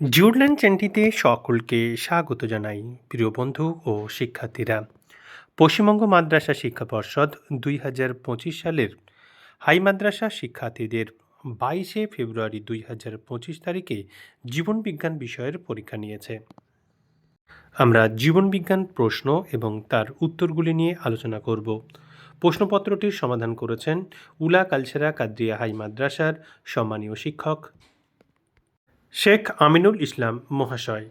জিউডল্যান্ড চ্যানেলটিতে সকলকে স্বাগত জানাই, প্রিয় বন্ধু ও শিক্ষার্থীরা। পশ্চিমবঙ্গ মাদ্রাসা শিক্ষা পর্ষদ দুই হাজার পঁচিশ সালের হাই মাদ্রাসা শিক্ষার্থীদের বাইশে ফেব্রুয়ারি দুই হাজার পঁচিশ তারিখে জীবনবিজ্ঞান বিষয়ের পরীক্ষা নিয়েছে। আমরা জীবনবিজ্ঞান প্রশ্ন এবং তার উত্তরগুলি নিয়ে আলোচনা করব। প্রশ্নপত্রটির সমাধান করেছেন উলা কালসেরা কাদ্রিয়া হাই মাদ্রাসার সম্মানীয় শিক্ষক শেখ আমিনুল ইসলাম মহাশয়।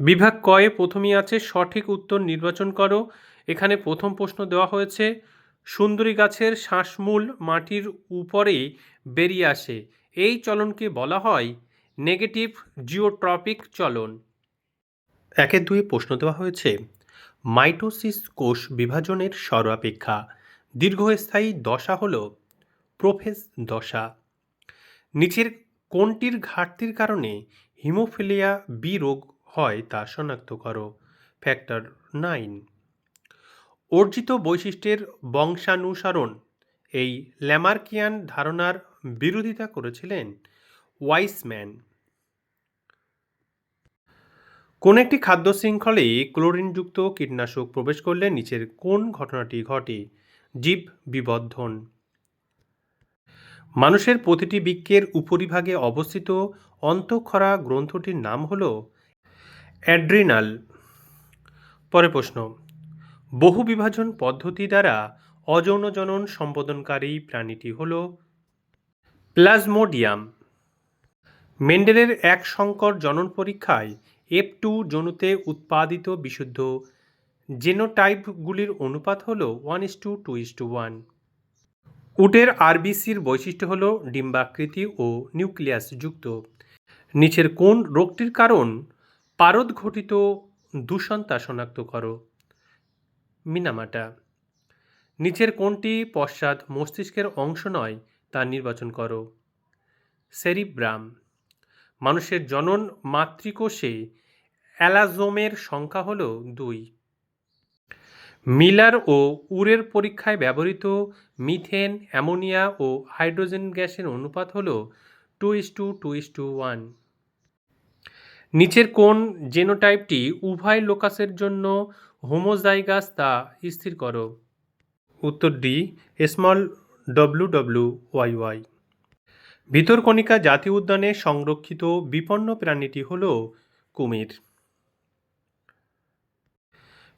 বিভাগ কয়ে প্রথমেই আছে, সঠিক উত্তর নির্বাচন করো। এখানে প্রথম প্রশ্ন দেওয়া হয়েছে, সুন্দরী গাছের শ্বাসমূল মাটির উপরে বেরিয়ে আসে, এই চলনকে বলা হয়? নেগেটিভ জিওট্রপিক চলন। একের দুই প্রশ্ন দেওয়া হয়েছে, মাইটোসিস কোষ বিভাজনের সর্বাপেক্ষা দীর্ঘস্থায়ী দশা হল প্রোফেজ দশা। নিচের কোনটির ঘাটতির কারণে হিমোফিলিয়া বি রোগ হয় তা শনাক্ত করো? Factor nine. অর্জিত বৈশিষ্ট্যের বংশানুসরণ। এই ল্যামার্কিয়ান ধারণার বিরোধিতা করেছিলেন ওয়াইসম্যান। কোন একটি খাদ্য শৃঙ্খলে ক্লোরিনযুক্ত কীটনাশক প্রবেশ করলে নিচের কোন ঘটনাটি ঘটে? জীব বিবর্ধন। মানুষের প্রতিটি বৃক্কের উপরিভাগে অবস্থিত অন্তঃক্ষরা গ্রন্থটির নাম হল অ্যাড্রিনাল। পরে প্রশ্ন, বহু বিভাজন পদ্ধতি দ্বারা অযৌন জনন সম্বোধনকারী প্রাণীটি হল প্লাজমোডিয়াম। মেন্ডেলের এক সংকর জনন পরীক্ষায় এফ টু জনুতে উৎপাদিত বিশুদ্ধ জেনোটাইপগুলির অনুপাত হল one is to two is to one. উটের আরবিসির বৈশিষ্ট্য হল ডিম্বাকৃতি ও নিউক্লিয়াস যুক্ত নিচের কোন রোগটির কারণ? পারদ ঘটিত দূষণ তা শনাক্ত করো। মিনামাটা। নিচের কোনটি পশ্চাৎ মস্তিষ্কের অংশ নয় তা নির্বাচন করো। সেরিব্রাম। মানুষের জনন মাতৃকোষে অ্যালাজোমের সংখ্যা হল দুই। মিলার ও উরের পরীক্ষায় ব্যবহৃত মিথেন, অ্যামোনিয়া ও হাইড্রোজেন গ্যাসের অনুপাত হল two is to two is to one. নিচের কোন জেনোটাইপটি উভয় লোকাসের জন্য হোমোজাইগাস তা স্থির করো। উত্তর D, small W W Y Y. Bhitarkanika জাতীয় উদ্যানে সংরক্ষিত বিপন্ন প্রাণীটি হল কুমির।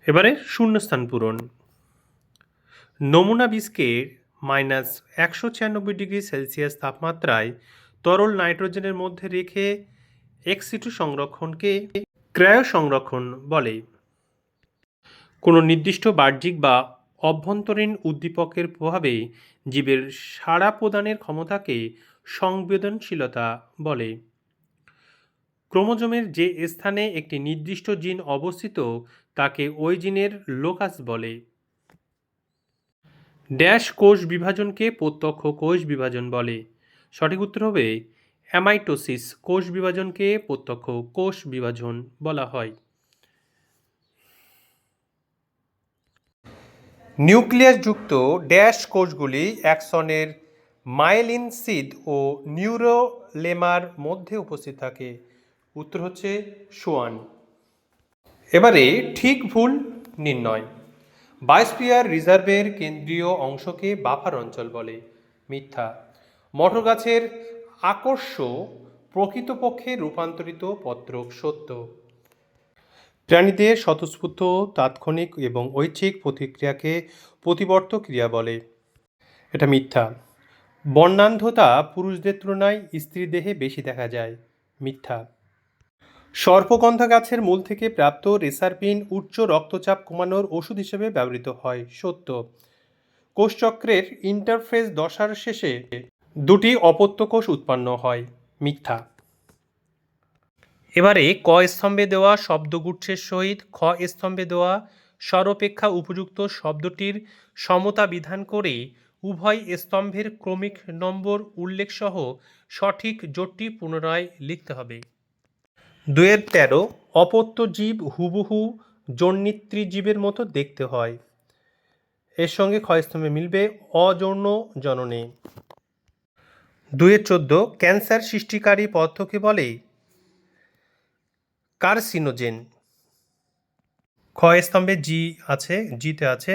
এবারে শূন্যস্থান পূরণ। নমুনা বিষকে মাইনাস একশো ছিয়ানব্বই ডিগ্রি সেলসিয়াস তাপমাত্রায় তরল নাইট্রোজেনের মধ্যে রেখে এক্সিটু সংরক্ষণকে ক্রায় সংরক্ষণ বলে। কোনো নির্দিষ্ট বাহ্যিক বা অভ্যন্তরীণ উদ্দীপকের প্রভাবে জীবের সাড়া প্রদানের ক্ষমতাকে সংবেদনশীলতা বলে। ক্রোমোজোমের যে স্থানে একটি নির্দিষ্ট জিন অবস্থিত, তাকে ওই জিনের লোকাস বলে। ড্যাশ কোষ বিভাজনকে প্রত্যক্ষ কোষ বিভাজন বলে। সঠিক উত্তর হবে, অ্যামাইটোসিস কোষ বিভাজনকে প্রত্যক্ষ কোষ বিভাজন বলা হয়। নিউক্লিয়াসযুক্ত ড্যাশ কোষগুলি অ্যাক্সনের মাইলিন সিদ ও নিউরোলেমার মধ্যে উপস্থিত থাকে। উত্তর হচ্ছে সোয়ান। এবারে ঠিক ভুল নির্ণয়। বায়োস্পিয়ার রিজার্ভের কেন্দ্রীয় অংশকে বাফার অঞ্চল বলে মিথ্যা। মটর গাছের আকর্ষ প্রকৃতপক্ষে রূপান্তরিত পত্রক সত্য। প্রাণীদের স্বতঃস্ফূর্ত, তাৎক্ষণিক এবং ঐচ্ছিক প্রতিক্রিয়াকে প্রতিবর্ত ক্রিয়া বলে। এটা মিথ্যা। বর্ণান্ধতা পুরুষদের তুলনায় স্ত্রী দেহে বেশি দেখা যায়। মিথ্যা। সর্পগন্ধা গাছের মূল থেকে প্রাপ্ত রেসারপিন উচ্চ রক্তচাপ কমানোর ওষুধ হিসেবে ব্যবহৃত হয়, সত্য। কোষচক্রের ইন্টারফেস দশার শেষে দুটি অপত্য কোষ উৎপন্ন হয়, মিথ্যা। এবারে ক স্তম্ভে দেওয়া শব্দগুচ্ছের সহিত খ স্তম্ভে দেওয়া সর্বাপেক্ষা উপযুক্ত শব্দটির সমতা বিধান করে উভয় স্তম্ভের ক্রমিক নম্বর উল্লেখসহ সঠিক জোটটি পুনরায় লিখতে হবে। দুয়ের তেরো অপত্য জীব হুবহু জন্মিত্রী জীবের মতো দেখতে হয়। এর সঙ্গে ক্ষয়স্তম্ভে মিলবে অযৌন জননে। দুয়ের চোদ্দ ক্যান্সার সৃষ্টিকারী পদার্থকে বলে কার্সিনোজেন। খ স্তম্ভে জি আছে, জিতে আছে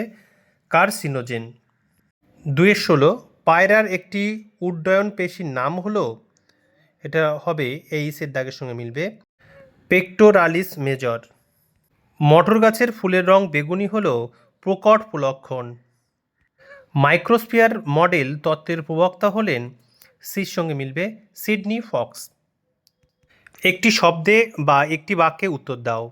কার্সিনোজেন। দুয়ের ষোলো পায়রার একটি উড্ডয়ন পেশির নাম হলো, এটা হবে এই এইসের দাগের সঙ্গে মিলবে পেক্টোরালিস মেজর মটর গাছের ফুলের রং বেগুনি হল প্রকট লক্ষণ মাইক্রোস্ফিয়ার মডেল তত্ত্বের প্রবক্তা হলেন সির সঙ্গে মিলবে সিডনি ফক্স। একটি শব্দে বা একটি বাক্যে উত্তর দাও।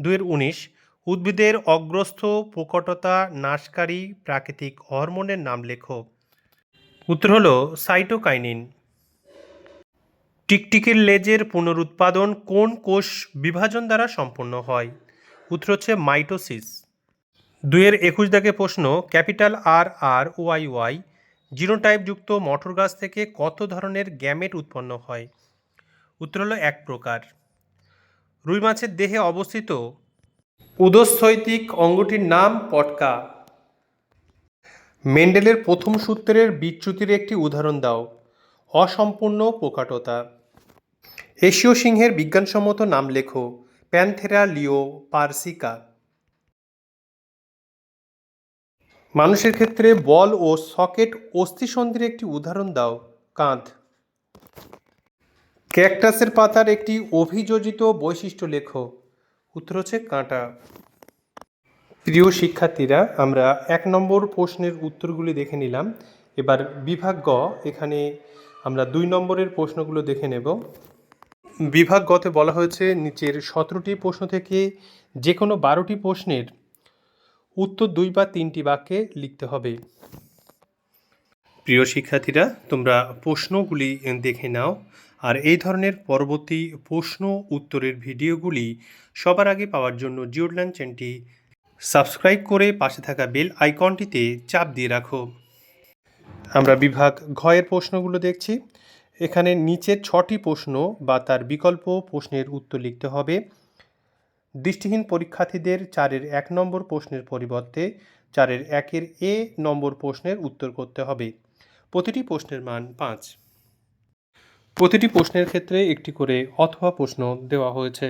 দুয়ের উনিশ, উদ্ভিদের অগ্রস্থ প্রকটতা নাশকারী প্রাকৃতিক হরমোনের নাম লেখো। উত্তর হল সাইটোকাইনিন টিকটিকির লেজের পুনরুৎপাদন কোন কোষ বিভাজন দ্বারা সম্পন্ন হয়? উত্তর হচ্ছে মাইটোসিস। দুয়ের একুশ দাগে প্রশ্ন, capital R R Y Y জিনোটাইপযুক্ত মটর গাছ থেকে কত ধরনের গ্যামেট উৎপন্ন হয়? উত্তর হলো এক প্রকার। রুই মাছের দেহে অবস্থিত উদস্থৈতিক অঙ্গটির নাম পটকা। মেন্ডেলের প্রথম সূত্রের বিচ্যুতির একটি উদাহরণ দাও। অসম্পূর্ণ প্রকাটতা এশীয় সিংহের বিজ্ঞানসম্মত নাম লেখো, প্যানথেরা লিও পার্সিকা। মানুষের ক্ষেত্রে বল ও সকেট অস্থিসন্ধির একটি উদাহরণ দাও, কাঁধ। ক্যাকটাসের পাতার একটি অভিযোজিত বৈশিষ্ট্য লেখো, উত্তর হচ্ছে কাঁটা। প্রিয় শিক্ষার্থীরা, আমরা এক নম্বর প্রশ্নের উত্তরগুলি দেখে নিলাম। এবার বিভাগ গ, এখানে আমরা দুই নম্বরের প্রশ্নগুলো দেখে নেব। বিভাগ গতে বলা হয়েছে, নিচের সতেরোটি প্রশ্ন থেকে যে কোনো বারোটি প্রশ্নের উত্তর দুই বা তিনটি বাক্যে লিখতে হবে। প্রিয় শিক্ষার্থীরা, তোমরা প্রশ্নগুলি দেখে নাও আর এই ধরনের পরবর্তী প্রশ্ন উত্তরের ভিডিওগুলি সবার আগে পাওয়ার জন্য জিওডল্যান্ড চ্যানেলটি সাবস্ক্রাইব করে পাশে থাকা বেল আইকনটিতে চাপ দিয়ে রাখো। আমরা বিভাগ ঘয়ের প্রশ্নগুলো দেখছি। এখানে নিচের ছটি প্রশ্ন বা তার বিকল্প প্রশ্নের উত্তর লিখতে হবে। দৃষ্টিহীন পরীক্ষার্থীদের চারের এক নম্বর প্রশ্নের পরিবর্তে চারের একের এ নম্বর প্রশ্নের উত্তর করতে হবে। প্রতিটি প্রশ্নের মান পাঁচ। প্রতিটি প্রশ্নের ক্ষেত্রে একটি করে অথবা প্রশ্ন দেওয়া হয়েছে।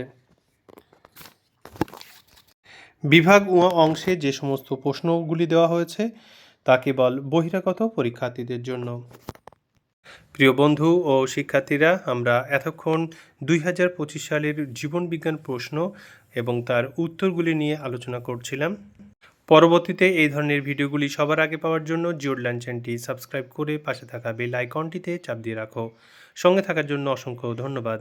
বিভাগ ও অংশে যে সমস্ত প্রশ্নগুলি দেওয়া হয়েছে তা কেবল বহিরাগত পরীক্ষার্থীদের জন্য। প্রিয় বন্ধু ও শিক্ষার্থীরা, আমরা এতক্ষণ দুই হাজার পঁচিশ সালের জীবনবিজ্ঞান প্রশ্ন এবং তার উত্তরগুলি নিয়ে আলোচনা করছিলাম। পরবর্তীতে এই ধরনের ভিডিওগুলি সবার আগে পাওয়ার জন্য জিওর চ্যানেলটি সাবস্ক্রাইব করে পাশে থাকা বেল আইকনটিতে চাপ দিয়ে রাখো। সঙ্গে থাকার জন্য অসংখ্য ধন্যবাদ।